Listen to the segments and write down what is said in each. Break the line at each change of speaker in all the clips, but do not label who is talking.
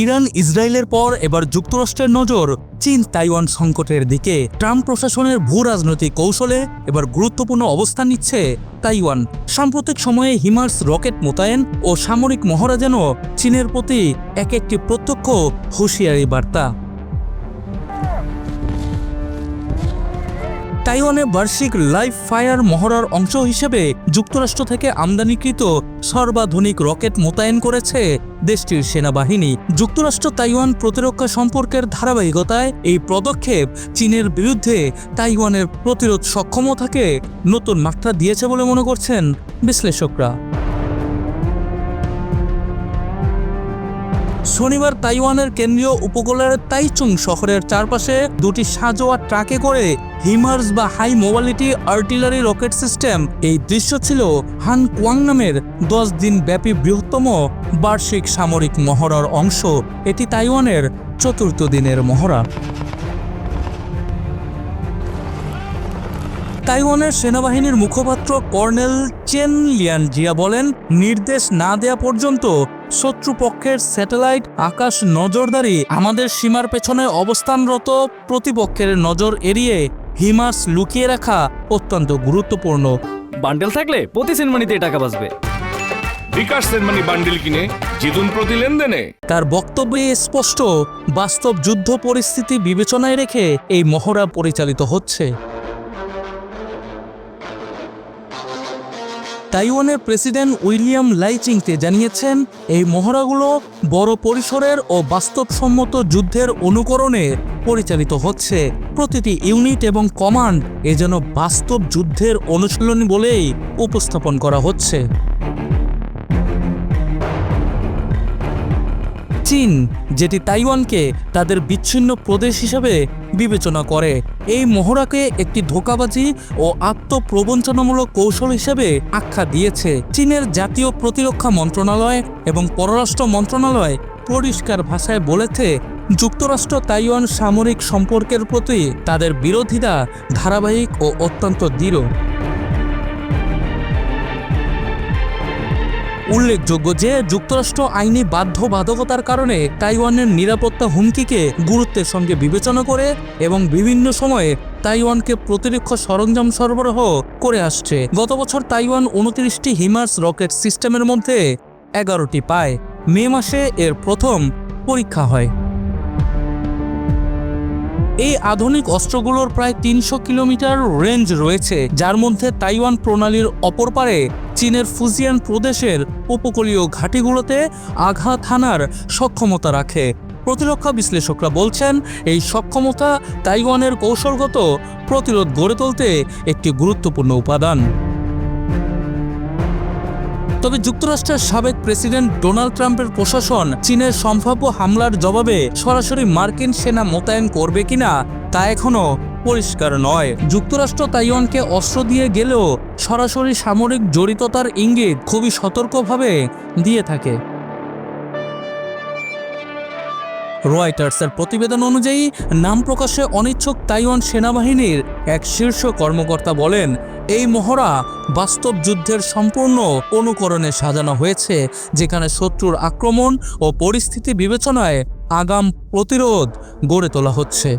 Iran, ইসরায়েলের পর এবার যুক্তরাষ্ট্রের নজর চীন, তাইওয়ান সংকটের দিকে। ট্রাম্প প্রশাসনের ভূ রাজনৈতিক কৌশলে এবার গুরুত্বপূর্ণ অবস্থান নিচ্ছে তাইওয়ান। সাম্প্রতিক সময়ে হিমার্স রকেট মোতায়েন ও সামরিক মহড়া যেন চীনের প্রতি এক একটি প্রত্যক্ষ হুঁশিয়ারি বার্তা। তাইওয়ানে বার্ষিক লাইফ ফায়ার মহড়ার অংশ হিসেবে যুক্তরাষ্ট্র থেকে আমদানিকৃত সর্বাধুনিক রকেট মোতায়েন করেছে দেশটির সেনাবাহিনী। যুক্তরাষ্ট্র তাইওয়ান প্রতিরক্ষা সম্পর্কের ধারাবাহিকতায় এই পদক্ষেপ চীনের বিরুদ্ধে তাইওয়ানের প্রতিরোধ সক্ষমতাকে নতুন মাত্রা দিয়েছে বলে মনে করছেন বিশ্লেষকরা। শনিবার তাইওয়ানের কেন্দ্রীয় উপকূলের তাইচুং শহরের চারপাশে দুটি সাজোয়া ট্রাকে করে হিমার্স বা high mobility artillery rocket system, এই দৃশ্য ছিল হান কোয়াং নামের দশ দিন ব্যাপী বৃহত্তম বার্ষিক সামরিক মহড়ার অংশ। এটি তাইওয়ানের চতুর্থ দিনের মহড়া। তাইওয়ানের সেনাবাহিনীর মুখপাত্র কর্নেল চেন লিয়ান জিয়া বলেন, নির্দেশ না দেয়া পর্যন্ত শত্রুপক্ষের স্যাটেলাইট আকাশ নজরদারি আমাদের সীমার পেছনে অবস্থানরত প্রতিপক্ষের নজর এড়িয়ে হিমার্স লুকিয়ে রাখা অত্যন্ত গুরুত্বপূর্ণ।
বান্ডেল থাকলে প্রতি সেনমানিতে টাকা বাঁচবে।
বিকাশ সেনমানি বান্ডিল কিনে জিতুন প্রতি লেনদেনে।
তার বক্তব্যে স্পষ্ট বাস্তব যুদ্ধ পরিস্থিতি বিবেচনায় রেখে এই মহড়া পরিচালিত হচ্ছে। তাইওয়ানের প্রেসিডেন্ট উইলিয়াম লাইচিংতে জানিয়েছেন, এই মহড়াগুলো বড় পরিসরের ও বাস্তবসম্মত যুদ্ধের অনুকরণে পরিচালিত হচ্ছে। প্রতিটি ইউনিট এবং কমান্ড এ যেন বাস্তব যুদ্ধের অনুশীলন বলেই উপস্থাপন করা হচ্ছে। চীন, যেটি তাইওয়ানকে তাদের বিচ্ছিন্ন প্রদেশ হিসেবে বিবেচনা করে। এই মহড়াকে একটি ধোকাবাজি ও আত্মপ্রবঞ্চনামূলক কৌশল হিসেবে আখ্যা দিয়েছে। চীনের জাতীয় প্রতিরক্ষা মন্ত্রণালয় এবং পররাষ্ট্র মন্ত্রণালয় পরিষ্কার ভাষায় বলেছে, যুক্তরাষ্ট্র তাইওয়ান সামরিক সম্পর্কের প্রতি তাদের বিরোধিতা ধারাবাহিক ও অত্যন্ত দৃঢ়। উল্লেখযোগ্য যে যুক্তরাষ্ট্র আইনি বাধ্যবাধকতার কারণে তাইওয়ানের নিরাপত্তা হুমকিকে গুরুত্বের সঙ্গে বিবেচনা করে এবং বিভিন্ন সময়ে তাইওয়ানকে প্রতিরক্ষা সরঞ্জাম সরবরাহ করে আসছে। গত বছর তাইওয়ান উনত্রিশটি হিমার্স রকেট সিস্টেমের মধ্যে এগারোটি পায়। মে মাসে এর প্রথম পরীক্ষা হয়। এই আধুনিক অস্ত্রগুলোর প্রায় তিনশো কিলোমিটার রেঞ্জ রয়েছে, যার মধ্যে তাইওয়ান প্রণালীর অপর পারে চীনের ফুজিয়ান প্রদেশের উপকূলীয় ঘাঁটিগুলোতে আঘাত হানার সক্ষমতা রাখে। প্রতিরক্ষা বিশ্লেষকরা বলছেন, এই সক্ষমতা তাইওয়ানের কৌশলগত প্রতিরোধ গড়ে তুলতে একটি গুরুত্বপূর্ণ উপাদান। তবে যুক্তরাষ্ট্রের সাবেক প্রেসিডেন্ট ডোনাল্ড ট্রাম্পের প্রশাসন চীনের সম্ভাব্য হামলার জবাবে সরাসরি মার্কিন সেনা মোতায়েন করবে কিনা তা এখনও পরিষ্কার নয়। যুক্তরাষ্ট্র তাইওয়ানকে অস্ত্র দিয়ে গেলেও সরাসরি সামরিক জড়িততার ইঙ্গিত খুবই সতর্কভাবে দিয়ে থাকে। রয়টার্সের প্রতিবেদন অনুযায়ী, নাম প্রকাশে অনিচ্ছুক তাইওয়ান সেনাবাহিনীর এক শীর্ষ কর্মকর্তা বলেন, এই মহড়া বাস্তব যুদ্ধের সম্পূর্ণ অনুকরণে সাজানো হয়েছে, যেখানে শত্রুর আক্রমণ ও পরিস্থিতি বিবেচনায় আগাম প্রতিরোধ গড়ে তোলা হচ্ছে।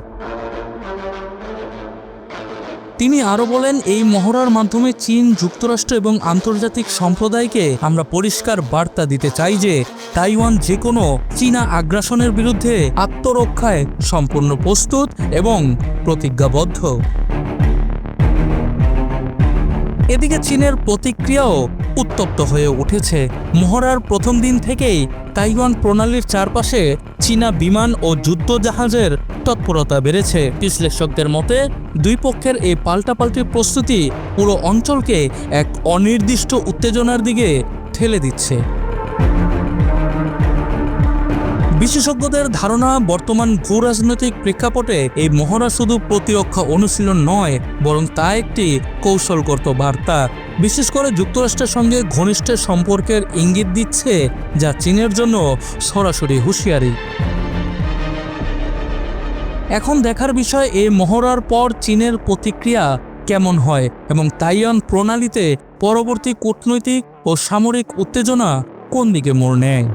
তিনি আরও বলেন, এই মহড়ার মাধ্যমে চীন, যুক্তরাষ্ট্র এবং আন্তর্জাতিক সম্প্রদায়কে আমরা পরিষ্কার বার্তা দিতে চাই যে তাইওয়ান যে কোনো চীনা আগ্রাসনের বিরুদ্ধে আত্মরক্ষায় সম্পূর্ণ প্রস্তুত এবং প্রতিজ্ঞাবদ্ধ। এদিকে চীনের প্রতিক্রিয়াও উত্তপ্ত হয়ে উঠেছে। মহড়ার প্রথম দিন থেকেই তাইওয়ান প্রণালীর চারপাশে চীনা বিমান ও যুদ্ধজাহাজের তৎপরতা বেড়েছে। বিশ্লেষকদের মতে, দুই পক্ষের এই পাল্টাপাল্টি প্রস্তুতি পুরো অঞ্চলকে এক অনির্দিষ্ট উত্তেজনার দিকে ঠেলে দিচ্ছে। বিশেষজ্ঞদের ধারণা, বর্তমান ভূ রাজনৈতিক প্রেক্ষাপটে এই মহড়া শুধু প্রতিরক্ষা অনুশীলন নয়, বরং তা একটি কৌশলগত বার্তা। বিশেষ করে যুক্তরাষ্ট্রের সঙ্গে ঘনিষ্ঠ সম্পর্কের ইঙ্গিত দিচ্ছে, যা চীনের জন্য সরাসরি হুঁশিয়ারি। এখন দেখার বিষয়, এই মহড়ার পর চীনের প্রতিক্রিয়া কেমন হয় এবং তাইওয়ান প্রণালীতে পরবর্তী কূটনৈতিক ও সামরিক উত্তেজনা কোন দিকে মোড় নেয়?